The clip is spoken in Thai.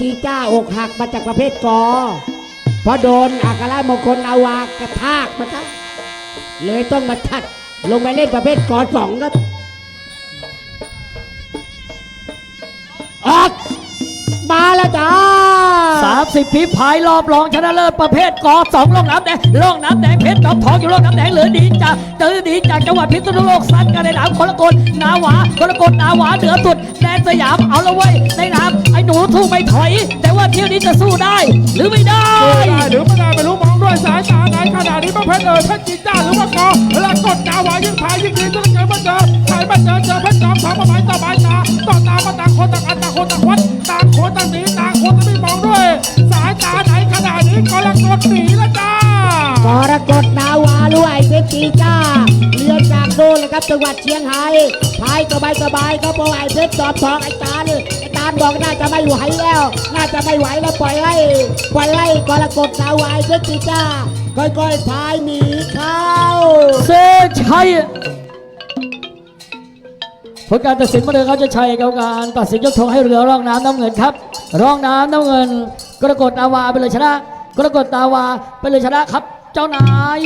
จีจ้าอกหักมาจากประเภทกอเพราะโดนอัครมงคลอาวากระทากมาซะเลยต้องมาทัด ลงไปเล่นประเภทกอสองครับออกมาแล้วจ้าสามสิบฝีพายรอบรองชนะเลิศประเภทกอสองล่องน้ำแดงล่องน้ำแดงเพชรดอกทองอยู่ล่องน้ำแดงเหลือดีจากเจอดีจากจังหวัดพิษณุโลกสันกันในน้ำคนละคนนาวาคนละคนนาวาเหนือสุดแดนสยามเอาละเว้ยในน้ำไอ้หน ทู่ไม่ถอย แต่ว่าเที่ยวนี้จะสู้ได้ หรือไม่ได้ได้หรือไม่ได้ไม่รู้มองด้วยสายตาไหนขนาดนี้ประเภทเออเพชรจีจ้าหรือว่ากอแล้วกดดาวายิ่งพายยิ่งดีจนเกิดมาเจอใครมาเจอเจอเพชรจอมสองมาหมายต่อหมายตาต่อตามาต่างคนต่างอันต่างคนต่างวัดต่างคนต่างหนีต่างคนต่างไม่มองด้วย สายตาไหนขนาดนี้ก็ละกดหนีแล้วจ้ากรกฎนาวาลุไอเพชรจีจ้าเรือจากโน่นเลยครับจังหวัดเชียงไฮ้พายสบายสบายๆครับเพรไอเพชรจอบทองไอตาล ไอตาลบอกน่าจะไม่ไหวแล้ว น่าจะไม่ไหวแล้วปล่อยให้ปล่อยให้กรกฎนาวาไอเพชรจีจ้าค่อยๆพายหนีเข้าเซชัยผลการตัดสินมาเลยเขาจะชัยกับการตัดสินยกธงให้เรือร่องน้ำน้ำเงินครับ ร่องน้ำน้ำเงิน กรกฎนาวาไปเลยชนะ กรกฎนาวาไปเลยชนะครับ เจ้านาย